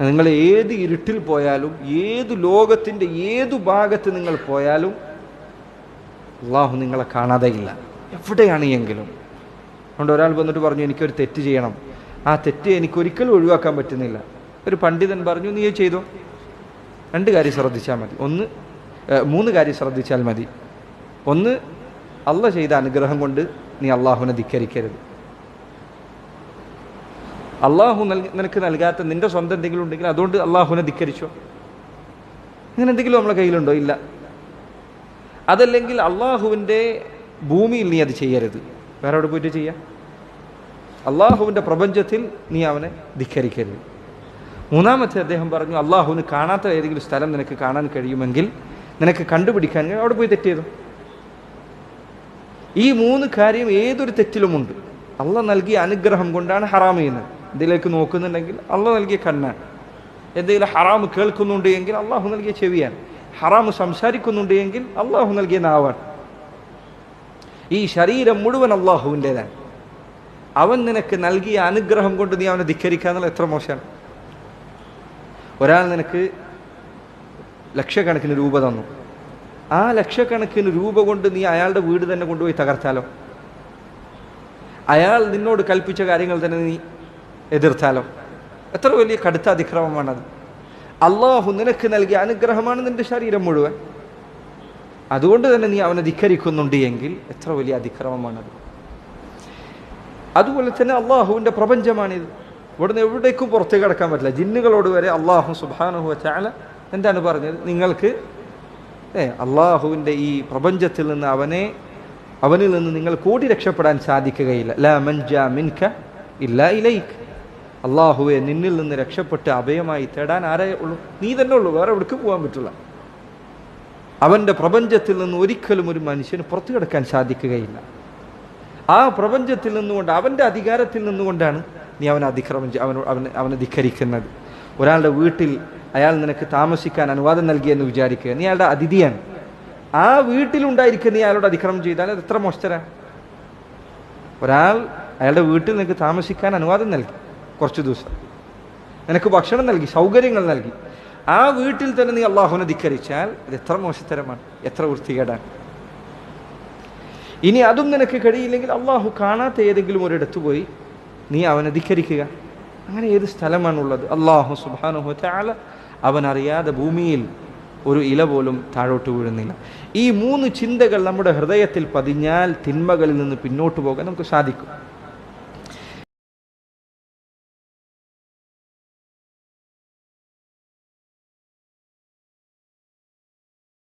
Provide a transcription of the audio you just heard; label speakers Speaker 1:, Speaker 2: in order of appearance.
Speaker 1: നിങ്ങൾ ഏത് ഇരുട്ടിൽ പോയാലും ഏത് ലോകത്തിന്റെ ഏതു ഭാഗത്ത് നിങ്ങൾ പോയാലും അള്ളാഹു നിങ്ങളെ കാണാതെയില്ല. എവിടെയാണ് എങ്കിലും. അതുകൊണ്ട് ഒരാൾ വന്നിട്ട് പറഞ്ഞു എനിക്കൊരു തെറ്റ് ചെയ്യണം. ആ തെറ്റ് എനിക്ക് ഒരിക്കലും ഒഴിവാക്കാൻ പറ്റുന്നില്ല. ഒരു പണ്ഡിതൻ പറഞ്ഞു നീ ചെയ്തോ? രണ്ട് കാര്യം ശ്രദ്ധിച്ചാൽ മതി. ഒന്ന് മൂന്ന് കാര്യം ശ്രദ്ധിച്ചാൽ മതി. ഒന്ന് അള്ള ചെയ്ത അനുഗ്രഹം കൊണ്ട് നീ അള്ളാഹുവിനെ ധിക്കരിക്കരുത്. അള്ളാഹു നിനക്ക് നൽകാത്ത നിന്റെ സ്വന്തം എന്തെങ്കിലും ഉണ്ടെങ്കിൽ അതുകൊണ്ട് അള്ളാഹുവിനെ ധിക്കരിച്ചോ? അങ്ങനെ എന്തെങ്കിലും നമ്മളെ കയ്യിലുണ്ടോ? ഇല്ല. അതല്ലെങ്കിൽ അള്ളാഹുവിന്റെ ഭൂമിയിൽ നീ അത് ചെയ്യരുത്. വേറെ എവിടെ പോയിട്ട് ചെയ്യാം? അള്ളാഹുവിന്റെ പ്രപഞ്ചത്തിൽ നീ അവനെ ധിക്കരിക്കരുത്. മൂന്നാമത്തെ അദ്ദേഹം പറഞ്ഞു അള്ളാഹുവിന് കാണാത്ത ഏതെങ്കിലും സ്ഥലം നിനക്ക് കാണാൻ കഴിയുമെങ്കിൽ നിനക്ക് കണ്ടുപിടിക്കാൻ അവിടെ പോയി തെറ്റ് ചെയ്തു. ഈ മൂന്ന് കാര്യം ഏതൊരു തെറ്റിലുമുണ്ട്. അള്ള നൽകിയ അനുഗ്രഹം കൊണ്ടാണ് ഹറാം ചെയ്യുന്നത്. ഇതിലേക്ക് നോക്കുന്നുണ്ടെങ്കിൽ അള്ളാഹ് നൽകിയ കണ്ണാണ് എന്തെങ്കിലും ഹറാം കേൾക്കുന്നുണ്ട് എങ്കിൽ അള്ളാഹു നൽകിയ ചെവിയാണ്. ഹറാം സംസാരിക്കുന്നുണ്ട് എങ്കിൽ അള്ളാഹു നൽകിയ നാവാണ്. ഈ ശരീരം മുഴുവൻ അള്ളാഹുവിന്റെതാണ്. അവൻ നിനക്ക് നൽകിയ അനുഗ്രഹം കൊണ്ട് നീ അവനെ ധിക്കരിക്കാന്നുള്ള എത്ര മോശമാണ്. ഒരാൾ നിനക്ക് ലക്ഷക്കണക്കിന് രൂപ തന്നു. ആ ലക്ഷക്കണക്കിന് രൂപ കൊണ്ട് നീ അയാളുടെ വീട് തന്നെ കൊണ്ടുപോയി തകർത്താലോ? അയാൾ നിന്നോട് കൽപ്പിച്ച കാര്യങ്ങൾ തന്നെ നീ എതിർത്താലോ? എത്ര വലിയ കടുത്ത അതിക്രമമാണത് അള്ളാഹു നിനക്ക് നൽകിയ അനുഗ്രഹമാണ് നിന്റെ ശരീരം മുഴുവൻ. അതുകൊണ്ട് തന്നെ നീ അവനെ ധിക്കരിക്കുന്നുണ്ട് എങ്കിൽ എത്ര വലിയ അതിക്രമമാണത്. അതുപോലെ തന്നെ അള്ളാഹുവിന്റെ പ്രപഞ്ചമാണിത്. ഇവിടുന്ന് എവിടേക്കും പുറത്തേക്ക് കടക്കാൻ പറ്റില്ല. ജിന്നുകളോട് വരെ അള്ളാഹു സുബാനുഹു ചാല എന്താണ് പറഞ്ഞത്? നിങ്ങൾക്ക് ഏ അള്ളാഹുവിന്റെ ഈ പ്രപഞ്ചത്തിൽ നിന്ന് അവനെ അവനിൽ നിന്ന് നിങ്ങൾ കൂടി രക്ഷപ്പെടാൻ സാധിക്കുകയില്ല. ലാ മൻജ മിൻക ഇല്ല ഇലൈക്ക് അള്ളാഹുവെ നിന്നിൽ നിന്ന് രക്ഷപ്പെട്ട് അഭയമായി തേടാൻ ആരേ ഉള്ളൂ? നീ തന്നെ ഉള്ളൂ വേറെ എവിടേക്ക് പോകാൻ പറ്റില്ല. അവന്റെ പ്രപഞ്ചത്തിൽ നിന്ന് ഒരിക്കലും ഒരു മനുഷ്യന് പുറത്തു കിടക്കാൻ സാധിക്കുകയില്ല. ആ പ്രപഞ്ചത്തിൽ നിന്നുകൊണ്ട് അവന്റെ അധികാരത്തിൽ നിന്നുകൊണ്ടാണ് നീ അവനെ അതിക്രമം അവൻ അവനെ അവനെ ധിക്കരിക്കുന്നത്. ഒരാളുടെ വീട്ടിൽ അയാൾ നിനക്ക് താമസിക്കാൻ അനുവാദം നൽകിയെന്ന് വിചാരിക്കുക. നീ അയാളുടെ അതിഥിയാണ്. ആ വീട്ടിലുണ്ടായിരിക്കുന്ന നീ അയാളോട് അതിക്രമം ചെയ്താൽ അത് എത്ര മോശരാ. ഒരാൾ അയാളുടെ വീട്ടിൽ നിനക്ക് താമസിക്കാൻ അനുവാദം നൽകി. കുറച്ച് ദിവസം. നിനക്ക് ഭക്ഷണം നൽകി സൗകര്യങ്ങൾ നൽകി. ആ വീട്ടിൽ തന്നെ നീ അള്ളാഹുവിനെ ധിക്കരിച്ചാൽ ഇത് എത്ര മോശത്തരമാണ് എത്ര വൃത്തികേടാണ്. ഇനി അതും നിനക്ക് കഴിയില്ലെങ്കിൽ അള്ളാഹു കാണാത്ത ഏതെങ്കിലും ഒരിടത്ത് പോയി നീ അവനെ ധിക്കരിക്കുക. അങ്ങനെ ഏത് സ്ഥലമാണുള്ളത്? അള്ളാഹു സുബാനുഹു ചാല അവൻ അറിയാതെ ഭൂമിയിൽ ഒരു ഇല പോലും താഴോട്ട് വീഴുന്നില്ല. ഈ മൂന്ന് ചിന്തകൾ നമ്മുടെ ഹൃദയത്തിൽ പതിഞ്ഞാൽ തിന്മകളിൽ നിന്ന് പിന്നോട്ട് പോകാൻ നമുക്ക് സാധിക്കും.